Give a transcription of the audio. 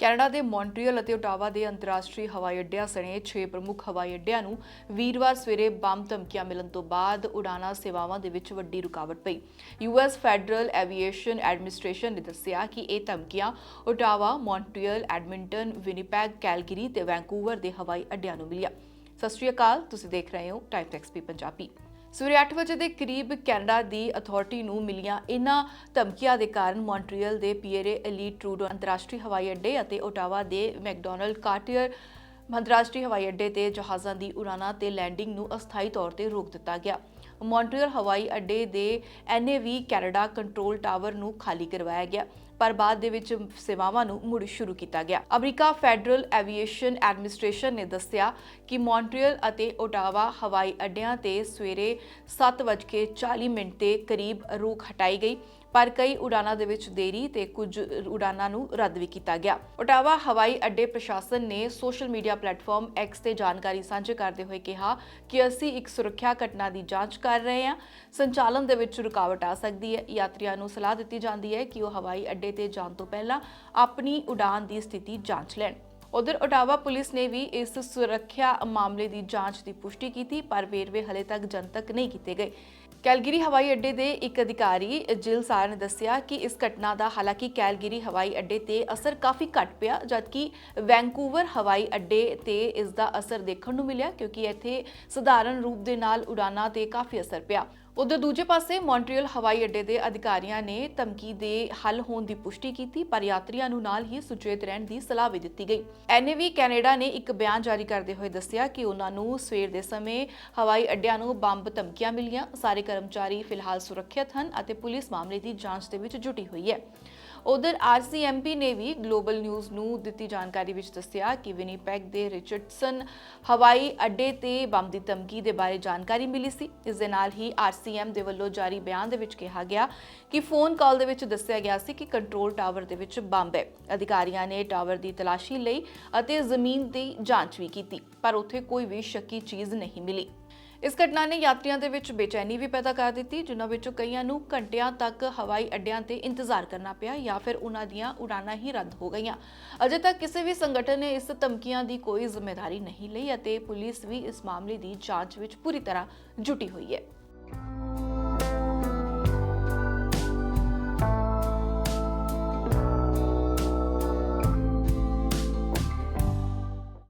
Canada ਦੇ Montreal ਅਤੇ Ottawa ਦੇ ਅੰਤਰਰਾਸ਼ਟਰੀ ਹਵਾਈ ਅੱਡਿਆਂ ਸਣੇ 6 ਪ੍ਰਮੁੱਖ ਹਵਾਈ ਅੱਡਿਆਂ ਨੂੰ ਵੀਰਵਾਰ ਸਵੇਰੇ ਬੰਬ ਧਮਕੀਆਂ ਮਿਲਣ ਤੋਂ ਬਾਅਦ ਉਡਾਣਾ ਸੇਵਾਵਾਂ ਦੇ ਵਿੱਚ ਵੱਡੀ ਰੁਕਾਵਟ ਪਈ। ਯੂਐਸ ਫੈਡਰਲ ਐਵੀਏਸ਼ਨ ਐਡਮਿਨਿਸਟ੍ਰੇਸ਼ਨ ਨੇ ਦੱਸਿਆ ਕਿ ਇਹ ਧਮਕੀਆਂ Ottawa, Montreal, Edmonton, Winnipeg, Calgary ਤੇ ਵੈਂਕੂਵਰ ਦੇ ਹਵਾਈ ਅੱਡਿਆਂ ਨੂੰ ਮਿਲੀਆਂ। ਸਤਿ ਸ਼੍ਰੀ ਅਕਾਲ, ਤੁਸੀਂ ਦੇਖ ਰਹੇ ਹੋ ਟਾਈਮ ਟੈਕਸ ਪੀ ਪੰਜਾਬੀ। ਸਵੇਰੇ 8 ਵਜੇ ਦੇ ਕਰੀਬ ਕੈਨੇਡਾ ਦੀ ਅਥਾਰਟੀ ਨੂੰ ਮਿਲੀਆਂ ਇਨ੍ਹਾਂ ਧਮਕੀਆਂ ਦੇ ਕਾਰਨ ਮੌਂਟਰੀਅਲ ਦੇ ਪੀਏਰੇ ਐਲੀਟ ਟਰੂਡੋ ਅੰਤਰਰਾਸ਼ਟਰੀ ਹਵਾਈ ਅੱਡੇ ਅਤੇ ਓਟਾਵਾ ਦੇ ਮੈਕਡੋਨਲਡ ਕਾਰਟੀਅਰ ਅੰਤਰਰਾਸ਼ਟਰੀ ਹਵਾਈ ਅੱਡੇ ਤੇ ਜਹਾਜ਼ਾਂ ਦੀ ਉਡਾਨਾਂ ਤੇ ਲੈਂਡਿੰਗ ਨੂੰ ਅਸਥਾਈ ਤੌਰ ਤੇ ਰੋਕ ਦਿੱਤਾ ਗਿਆ। ਮੌਂਟਰੀਅਲ ਹਵਾਈ ਅੱਡੇ ਦੇ ਐਨਏਵੀ ਕੈਨੇਡਾ ਕੰਟਰੋਲ ਟਾਵਰ ਨੂੰ ਖਾਲੀ ਕਰਵਾਇਆ ਗਿਆ, ਪਰ ਬਾਅਦ ਦੇ ਵਿੱਚ ਸੇਵਾਵਾਂ ਨੂੰ ਮੁੜ ਸ਼ੁਰੂ ਕੀਤਾ ਗਿਆ। ਅਮਰੀਕਾ ਫੈਡਰਲ ਐਵੀਏਸ਼ਨ ਐਡਮਿਨਿਸਟ੍ਰੇਸ਼ਨ ਨੇ ਦੱਸਿਆ ਕਿ ਮੌਂਟਰੀਅਲ ਅਤੇ ਓਟਾਵਾ ਹਵਾਈ ਅੱਡਿਆਂ ਤੇ ਸਵੇਰੇ 7:40 ਮਿੰਟ ਤੇ ਕਰੀਬ ਰੋਕ ਹਟਾਈ ਗਈ। ਪਰ ਕਈ ਉਡਾਨਾਂ ਦੇ ਵਿੱਚ ਦੇਰੀ ਤੇ ਕੁਝ ਉਡਾਨਾਂ ਨੂੰ ਰੱਦ ਵੀ ਕੀਤਾ ਗਿਆ। ਓਟਾਵਾ ਹਵਾਈ ਅੱਡੇ ਪ੍ਰਸ਼ਾਸਨ ਨੇ ਸੋਸ਼ਲ ਮੀਡੀਆ ਪਲੇਟਫਾਰਮ X ਤੇ ਜਾਣਕਾਰੀ ਸਾਂਝੀ ਕਰਦੇ ਹੋਏ ਕਿਹਾ ਕਿ ਅਸੀਂ ਇੱਕ ਸੁਰੱਖਿਆ ਘਟਨਾ ਦੀ ਜਾਂਚ ਕਰ ਰਹੇ ਹਾਂ। ਸੰਚਾਲਨ ਦੇ ਵਿੱਚ ਰੁਕਾਵਟ ਆ ਸਕਦੀ ਹੈ। ਯਾਤਰੀਆਂ ਨੂੰ ਸਲਾਹ ਦਿੱਤੀ ਜਾਂਦੀ ਹੈ ਕਿ ਉਹ ਹਵਾਈ ਅੱਡੇ ਤੇ ਜਾਣ ਤੋਂ ਪਹਿਲਾਂ ਆਪਣੀ ਉਡਾਨ ਦੀ ਸਥਿਤੀ ਜਾਂਚ ਲੈਣ। ਉਧਰ ਓਟਾਵਾ ਪੁਲਿਸ ਨੇ ਵੀ ਇਸ ਸੁਰੱਖਿਆ ਮਾਮਲੇ ਦੀ ਜਾਂਚ ਦੀ ਪੁਸ਼ਟੀ ਕੀਤੀ, ਪਰ ਵੇਰਵੇ ਹਲੇ ਤੱਕ ਜਨਤਕ ਨਹੀਂ ਕੀਤੇ ਗਏ। ਕੈਲਗਰੀ ਹਵਾਈ ਅੱਡੇ ਦੇ ਇੱਕ ਅਧਿਕਾਰੀ ਜਿਲ ਸਾਰ ਨੇ ਦੱਸਿਆ ਕਿ ਇਸ ਘਟਨਾ ਦਾ ਹਾਲਾਂਕਿ ਕੈਲਗਰੀ ਹਵਾਈ ਅੱਡੇ ਤੇ ਅਸਰ ਕਾਫੀ ਘੱਟ ਪਿਆ, ਜਦਕਿ ਵੈਂਕੂਵਰ ਹਵਾਈ ਅੱਡੇ ਤੇ ਇਸ ਦਾ ਅਸਰ ਦੇਖਣ ਨੂੰ ਮਿਲਿਆ, ਕਿਉਂਕਿ ਇੱਥੇ ਸਧਾਰਨ ਰੂਪ ਦੇ ਨਾਲ ਉਡਾਨਾਂ ਤੇ ਕਾਫੀ ਅਸਰ ਪਿਆ। ਉਧਰ ਦੂਜੇ ਪਾਸੇ ਮੌਂਟਰੀਅਲ ਹਵਾਈ ਅੱਡੇ ਦੇ ਅਧਿਕਾਰੀਆਂ ਨੇ ਧਮਕੀ ਦੇ ਹੱਲ ਹੋਣ ਦੀ ਪੁਸ਼ਟੀ ਕੀਤੀ, ਪਰ ਯਾਤਰੀਆਂ ਨੂੰ ਨਾਲ ਹੀ ਸੁਚੇਤ ਰਹਿਣ ਦੀ ਸਲਾਹ ਵੀ ਦਿੱਤੀ ਗਈ। ਐਨਏਵੀ ਕੈਨੇਡਾ ਨੇ ਇੱਕ ਬਿਆਨ ਜਾਰੀ ਕਰਦੇ ਹੋਏ ਦੱਸਿਆ ਕਿ ਉਹਨਾਂ ਨੂੰ ਸਵੇਰ ਦੇ ਸਮੇਂ ਹਵਾਈ ਅੱਡਿਆਂ ਨੂੰ ਬੰਬ ਧਮਕੀਆਂ ਮਿਲੀਆਂ। ਸਾਰੇ ਕਰਮਚਾਰੀ ਫਿਲਹਾਲ ਸੁਰੱਖਿਅਤ ਹਨ ਅਤੇ ਪੁਲਿਸ ਮਾਮਲੇ ਦੀ ਜਾਂਚ ਦੇ ਵਿੱਚ ਜੁਟੀ ਹੋਈ ਹੈ। ਉਧਰ ਆਰਸੀਐਮਪੀ ਨੇ ਵੀ ਗਲੋਬਲ ਨਿਊਜ਼ ਨੂੰ ਦਿੱਤੀ ਜਾਣਕਾਰੀ ਵਿੱਚ ਦੱਸਿਆ ਕਿ ਵਿਨੀਪੈਗ ਦੇ ਰਿਚਰਡਸਨ ਹਵਾਈ ਅੱਡੇ ਤੇ ਬੰਬ ਦੀ ਧਮਕੀ ਦੇ ਬਾਰੇ ਜਾਣਕਾਰੀ ਮਿਲੀ ਸੀ। ਇਸ ਦੇ ਨਾਲ ਹੀ ਆਰ ਆਰਸੀਐਮ ਦੇ ਵੱਲੋਂ ਜਾਰੀ ਬਿਆਨ ਦੇ ਵਿੱਚ ਕਿਹਾ ਗਿਆ ਕਿ ਫੋਨ ਕਾਲ ਦੇ ਵਿੱਚ ਦੱਸਿਆ ਗਿਆ ਸੀ ਕਿ ਕੰਟਰੋਲ ਟਾਵਰ ਦੇ ਵਿੱਚ ਬੰਬ ਹੈ। ਅਧਿਕਾਰੀਆਂ ਨੇ ਟਾਵਰ ਦੀ ਤਲਾਸ਼ੀ ਲਈ ਅਤੇ ਜ਼ਮੀਨ ਦੀ ਜਾਂਚ ਵੀ ਕੀਤੀ, ਪਰ ਉੱਥੇ ਕੋਈ ਵੀ ਸ਼ੱਕੀ ਚੀਜ਼ ਨਹੀਂ ਮਿਲੀ। ਇਸ ਘਟਨਾ ਨੇ ਯਾਤਰੀਆਂ ਦੇ ਵਿੱਚ ਬੇਚੈਨੀ ਵੀ ਪੈਦਾ ਕਰ ਦਿੱਤੀ, ਜਿਨ੍ਹਾਂ ਵਿੱਚੋਂ ਕਈਆਂ ਨੂੰ ਘੰਟਿਆਂ ਤੱਕ ਹਵਾਈ ਅੱਡਿਆਂ ਤੇ ਇੰਤਜ਼ਾਰ ਕਰਨਾ ਪਿਆ ਜਾਂ ਫਿਰ ਉਹਨਾਂ ਦੀਆਂ ਉਡਾਨਾਂ ਹੀ ਰੱਦ ਹੋ ਗਈਆਂ। ਅਜੇ ਤੱਕ ਕਿਸੇ ਵੀ ਸੰਗਠਨ ਨੇ ਇਸ ਧਮਕੀਆਂ ਦੀ ਕੋਈ ਜ਼ਿੰਮੇਵਾਰੀ ਨਹੀਂ ਲਈ ਅਤੇ ਪੁਲਿਸ ਵੀ ਇਸ ਮਾਮਲੇ ਦੀ ਜਾਂਚ ਵਿੱਚ ਪੂਰੀ ਤਰ੍ਹਾਂ ਜੁਟੀ ਹੋਈ ਹੈ।